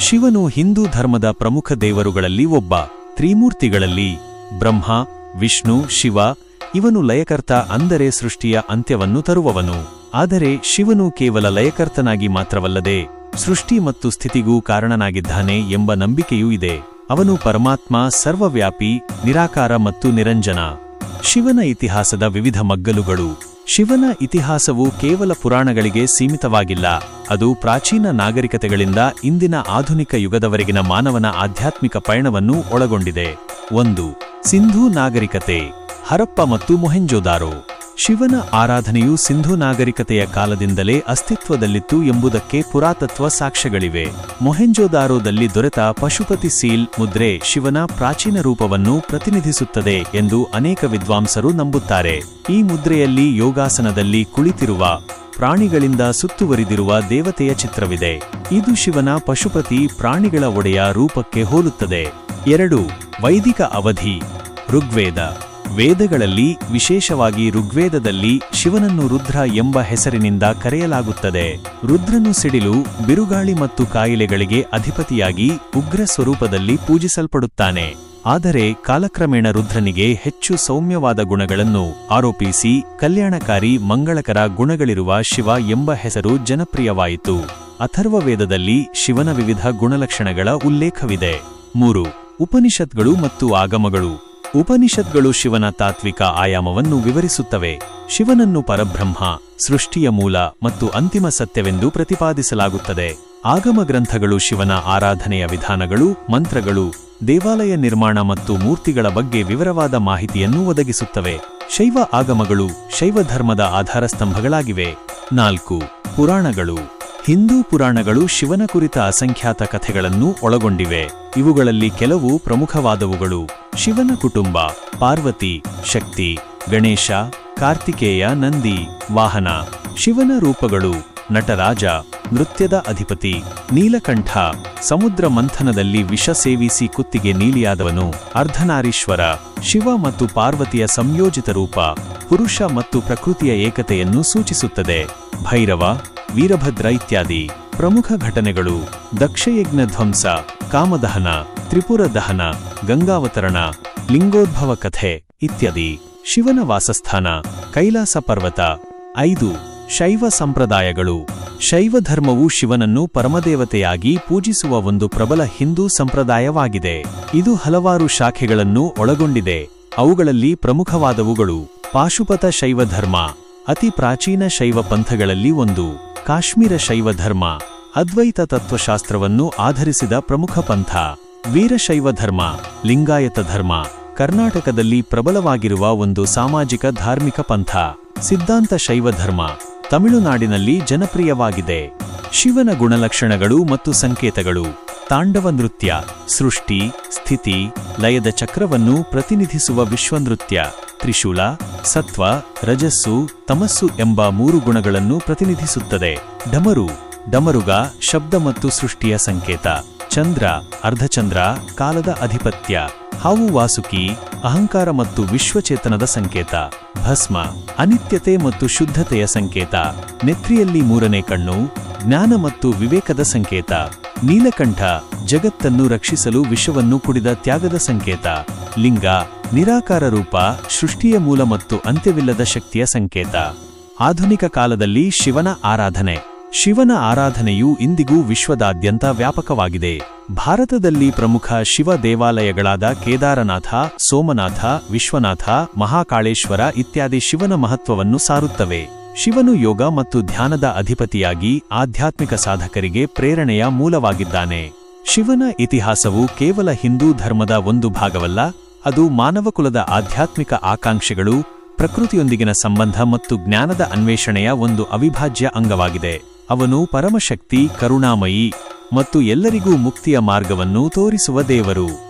ಶಿವನು ಹಿಂದೂ ಧರ್ಮದ ಪ್ರಮುಖ ದೇವರುಗಳಲ್ಲಿ ಒಬ್ಬ. ತ್ರಿಮೂರ್ತಿಗಳಲ್ಲಿ ಬ್ರಹ್ಮ, ವಿಷ್ಣು, ಶಿವ, ಇವನು ಲಯಕರ್ತ ಅಂದರೆ ಸೃಷ್ಟಿಯ ಅಂತ್ಯವನ್ನು ತರುವವನು. ಆದರೆ ಶಿವನು ಕೇವಲ ಲಯಕರ್ತನಾಗಿ ಮಾತ್ರವಲ್ಲದೆ ಸೃಷ್ಟಿ ಮತ್ತು ಸ್ಥಿತಿಗೂ ಕಾರಣನಾಗಿದ್ದಾನೆ ಎಂಬ ನಂಬಿಕೆಯೂ ಇದೆ. ಅವನು ಪರಮಾತ್ಮ, ಸರ್ವವ್ಯಾಪಿ, ನಿರಾಕಾರ ಮತ್ತು ನಿರಂಜನ. ಶಿವನ ಇತಿಹಾಸದ ವಿವಿಧ ಮಗ್ಗಲುಗಳು. ಶಿವನ ಇತಿಹಾಸವು ಕೇವಲ ಪುರಾಣಗಳಿಗೆ ಸೀಮಿತವಾಗಿಲ್ಲ. ಅದು ಪ್ರಾಚೀನ ನಾಗರಿಕತೆಗಳಿಂದ ಇಂದಿನ ಆಧುನಿಕ ಯುಗದವರೆಗಿನ ಮಾನವನ ಆಧ್ಯಾತ್ಮಿಕ ಪಯಣವನ್ನು ಒಳಗೊಂಡಿದೆ. ಒಂದು, ಸಿಂಧೂ ನಾಗರಿಕತೆ, ಹರಪ್ಪ ಮತ್ತು ಮೊಹೆಂಜೊದಾರೋ. ಶಿವನ ಆರಾಧನೆಯು ಸಿಂಧೂ ನಾಗರಿಕತೆಯ ಕಾಲದಿಂದಲೇ ಅಸ್ತಿತ್ವದಲ್ಲಿತ್ತು ಎಂಬುದಕ್ಕೆ ಪುರಾತತ್ವ ಸಾಕ್ಷ್ಯಗಳಿವೆ. ಮೊಹೆಂಜೋದಾರೋದಲ್ಲಿ ದೊರೆತ ಪಶುಪತಿ ಸೀಲ್ ಮುದ್ರೆ ಶಿವನ ಪ್ರಾಚೀನ ರೂಪವನ್ನು ಪ್ರತಿನಿಧಿಸುತ್ತದೆ ಎಂದು ಅನೇಕ ವಿದ್ವಾಂಸರು ನಂಬುತ್ತಾರೆ. ಈ ಮುದ್ರೆಯಲ್ಲಿ ಯೋಗಾಸನದಲ್ಲಿ ಕುಳಿತಿರುವ ಪ್ರಾಣಿಗಳಿಂದ ಸುತ್ತುವರಿದಿರುವ ದೇವತೆಯ ಚಿತ್ರವಿದೆ. ಇದು ಶಿವನ ಪಶುಪತಿ ಪ್ರಾಣಿಗಳ ಒಡೆಯ ರೂಪಕ್ಕೆ ಹೋಲುತ್ತದೆ. ಎರಡು, ವೈದಿಕ ಅವಧಿ. ಋಗ್ವೇದ. ವೇದಗಳಲ್ಲಿ, ವಿಶೇಷವಾಗಿ ಋಗ್ವೇದದಲ್ಲಿ, ಶಿವನನ್ನು ರುದ್ರ ಎಂಬ ಹೆಸರಿನಿಂದ ಕರೆಯಲಾಗುತ್ತದೆ. ರುದ್ರನು ಸಿಡಿಲು, ಬಿರುಗಾಳಿ ಮತ್ತು ಕಾಯಿಲೆಗಳಿಗೆ ಅಧಿಪತಿಯಾಗಿ ಉಗ್ರ ಸ್ವರೂಪದಲ್ಲಿ ಪೂಜಿಸಲ್ಪಡುತ್ತಾನೆ. ಆದರೆ ಕಾಲಕ್ರಮೇಣ ರುದ್ರನಿಗೆ ಹೆಚ್ಚು ಸೌಮ್ಯವಾದ ಗುಣಗಳನ್ನು ಆರೋಪಿಸಿ ಕಲ್ಯಾಣಕಾರಿ ಮಂಗಳಕರ ಗುಣಗಳಿರುವ ಶಿವ ಎಂಬ ಹೆಸರು ಜನಪ್ರಿಯವಾಯಿತು. ಅಥರ್ವವೇದದಲ್ಲಿ ಶಿವನ ವಿವಿಧ ಗುಣಲಕ್ಷಣಗಳ ಉಲ್ಲೇಖವಿದೆ. ಮೂರು, ಉಪನಿಷತ್ಗಳು ಮತ್ತು ಆಗಮಗಳು. ಉಪನಿಷತ್ಗಳು ಶಿವನ ತಾತ್ವಿಕ ಆಯಾಮವನ್ನು ವಿವರಿಸುತ್ತವೆ. ಶಿವನನ್ನು ಪರಬ್ರಹ್ಮ, ಸೃಷ್ಟಿಯ ಮೂಲ ಮತ್ತು ಅಂತಿಮ ಸತ್ಯವೆಂದು ಪ್ರತಿಪಾದಿಸಲಾಗುತ್ತದೆ. ಆಗಮ ಗ್ರಂಥಗಳು ಶಿವನ ಆರಾಧನೆಯ ವಿಧಾನಗಳು, ಮಂತ್ರಗಳು ದೇವಾಲಯ ನಿರ್ಮಾಣ ಮತ್ತು ಮೂರ್ತಿಗಳ ಬಗ್ಗೆ ವಿವರವಾದ ಮಾಹಿತಿಯನ್ನು ಒದಗಿಸುತ್ತವೆ. ಶೈವ ಆಗಮಗಳು ಶೈವ ಧರ್ಮದ ಆಧಾರಸ್ತಂಭಗಳಾಗಿವೆ ನಾಲ್ಕು, ಪುರಾಣಗಳು. ಹಿಂದೂ ಪುರಾಣಗಳು ಶಿವನ ಕುರಿತ ಅಸಂಖ್ಯಾತ ಕಥೆಗಳನ್ನು ಒಳಗೊಂಡಿವೆ. ಇವುಗಳಲ್ಲಿ ಕೆಲವು ಪ್ರಮುಖವಾದವುಗಳು. ಶಿವನ ಕುಟುಂಬ, ಪಾರ್ವತಿ, ಶಕ್ತಿ, ಗಣೇಶ, ಕಾರ್ತಿಕೇಯ, ನಂದಿ, ವಾಹನ, ಶಿವನ ರೂಪಗಳು ನಟರಾಜ, ನೃತ್ಯದ ಅಧಿಪತಿ, ನೀಲಕಂಠ, ಸಮುದ್ರ ಮಂಥನದಲ್ಲಿ ವಿಷ ಸೇವಿಸಿ ಕುತ್ತಿಗೆ ನೀಲಿಯಾದವನು ಅರ್ಧನಾರೀಶ್ವರ, ಶಿವ ಮತ್ತು ಪಾರ್ವತಿಯ ಸಂಯೋಜಿತ ರೂಪ, ಪುರುಷ ಮತ್ತು ಪ್ರಕೃತಿಯ ಏಕತೆಯನ್ನು ಸೂಚಿಸುತ್ತದೆ. ಭೈರವ, ವೀರಭದ್ರ ಇತ್ಯಾದಿ ಪ್ರಮುಖ ಘಟನೆಗಳು ದಕ್ಷಯಜ್ಞ ಧ್ವಂಸ, ಕಾಮದಹನ, ತ್ರಿಪುರ ದಹನ, ಗಂಗಾವತರಣ, ಲಿಂಗೋದ್ಭವ ಕಥೆ ಇತ್ಯಾದಿ ಶಿವನ ವಾಸಸ್ಥಾನ, ಕೈಲಾಸ ಪರ್ವತ ಐದು ಶೈವ ಸಂಪ್ರದಾಯಗಳು. ಶೈವ ಧರ್ಮವು ಶಿವನನ್ನು ಪರಮದೇವತೆಯಾಗಿ ಪೂಜಿಸುವ ಒಂದು ಪ್ರಬಲ ಹಿಂದೂ ಸಂಪ್ರದಾಯವಾಗಿದೆ. ಇದು ಹಲವಾರು ಶಾಖೆಗಳನ್ನು ಒಳಗೊಂಡಿದೆ. ಅವುಗಳಲ್ಲಿ ಪ್ರಮುಖವಾದವುಗಳು ಪಾಶುಪತ ಶೈವ ಧರ್ಮ, ಅತಿ ಪ್ರಾಚೀನ ಶೈವ ಪಂಥಗಳಲ್ಲಿ ಒಂದು. ಕಾಶ್ಮೀರ ಶೈವ ಧರ್ಮ, ಅದ್ವೈತ ತತ್ವಶಾಸ್ತ್ರವನ್ನು ಆಧರಿಸಿದ ಪ್ರಮುಖ ಪಂಥ. ವೀರಶೈವ ಧರ್ಮ, ಲಿಂಗಾಯತ ಧರ್ಮ, ಕರ್ನಾಟಕದಲ್ಲಿ ಪ್ರಬಲವಾಗಿರುವ ಒಂದು ಸಾಮಾಜಿಕ ಧಾರ್ಮಿಕ ಪಂಥ. ಸಿದ್ಧಾಂತ ಶೈವ ಧರ್ಮ ತಮಿಳುನಾಡಿನಲ್ಲಿ ಜನಪ್ರಿಯವಾಗಿದೆ. ಶಿವನ ಗುಣಲಕ್ಷಣಗಳು ಮತ್ತು ಸಂಕೇತಗಳು, ತಾಂಡವ ನೃತ್ಯ, ಸೃಷ್ಟಿ, ಸ್ಥಿತಿ, ಲಯದ ಚಕ್ರವನ್ನು ಪ್ರತಿನಿಧಿಸುವ ವಿಶ್ವನೃತ್ಯ, ತ್ರಿಶೂಲ, ಸತ್ವ, ರಜಸ್ಸು, ತಮಸ್ಸು ಎಂಬ ಮೂರು ಗುಣಗಳನ್ನು ಪ್ರತಿನಿಧಿಸುತ್ತದೆ. ಡಮರು, ಡಮರುಗ, ಶಬ್ದ ಮತ್ತು ಸೃಷ್ಟಿಯ ಸಂಕೇತ, ಚಂದ್ರ, ಅರ್ಧಚಂದ್ರ, ಕಾಲದ ಅಧಿಪತ್ಯ. ಹಾವು ವಾಸುಕಿ, ಅಹಂಕಾರ ಮತ್ತು ವಿಶ್ವಚೇತನದ ಸಂಕೇತ, ಭಸ್ಮ, ಅನಿತ್ಯತೆ ಮತ್ತು ಶುದ್ಧತೆಯ ಸಂಕೇತ, ನೆತ್ರಿಯಲ್ಲಿ ಮೂರನೇ ಕಣ್ಣು, ಜ್ಞಾನ ಮತ್ತು ವಿವೇಕದ ಸಂಕೇತ, ನೀಲಕಂಠ, ಜಗತ್ತನ್ನು ರಕ್ಷಿಸಲು ವಿಷವನ್ನು ಕುಡಿದ ತ್ಯಾಗದ ಸಂಕೇತ, ಲಿಂಗ, ನಿರಾಕಾರ ರೂಪ, ಸೃಷ್ಟಿಯ ಮೂಲ ಮತ್ತು ಅಂತ್ಯವಿಲ್ಲದ ಶಕ್ತಿಯ ಸಂಕೇತ. ಆಧುನಿಕ ಕಾಲದಲ್ಲಿ ಶಿವನ ಆರಾಧನೆ. ಶಿವನ ಆರಾಧನೆಯು ಇಂದಿಗೂ ವಿಶ್ವದಾದ್ಯಂತ ವ್ಯಾಪಕವಾಗಿದೆ. ಭಾರತದಲ್ಲಿ ಪ್ರಮುಖ ಶಿವ ದೇವಾಲಯಗಳಾದ ಕೇದಾರನಾಥ, ಸೋಮನಾಥ, ವಿಶ್ವನಾಥ, ಮಹಾಕಾಳೇಶ್ವರ ಇತ್ಯಾದಿ ಶಿವನ ಮಹತ್ವವನ್ನು ಸಾರುತ್ತವೆ. ಶಿವನು ಯೋಗ ಮತ್ತು ಧ್ಯಾನದ ಅಧಿಪತಿಯಾಗಿ ಆಧ್ಯಾತ್ಮಿಕ ಸಾಧಕರಿಗೆ ಪ್ರೇರಣೆಯ ಮೂಲವಾಗಿದ್ದಾನೆ. ಶಿವನ ಇತಿಹಾಸವು ಕೇವಲ ಹಿಂದೂ ಧರ್ಮದ ಒಂದು ಭಾಗವಲ್ಲ, ಅದು ಮಾನವಕುಲದ ಆಧ್ಯಾತ್ಮಿಕ ಆಕಾಂಕ್ಷೆಗಳು, ಪ್ರಕೃತಿಯೊಂದಿಗಿನ ಸಂಬಂಧ ಮತ್ತು ಜ್ಞಾನದ ಅನ್ವೇಷಣೆಯ ಒಂದು ಅವಿಭಾಜ್ಯ ಅಂಗವಾಗಿದೆ. ಅವನು ಪರಮಶಕ್ತಿ, ಕರುಣಾಮಯಿ ಮತ್ತು ಎಲ್ಲರಿಗೂ ಮುಕ್ತಿಯ ಮಾರ್ಗವನ್ನು ತೋರಿಸುವ ದೇವರು.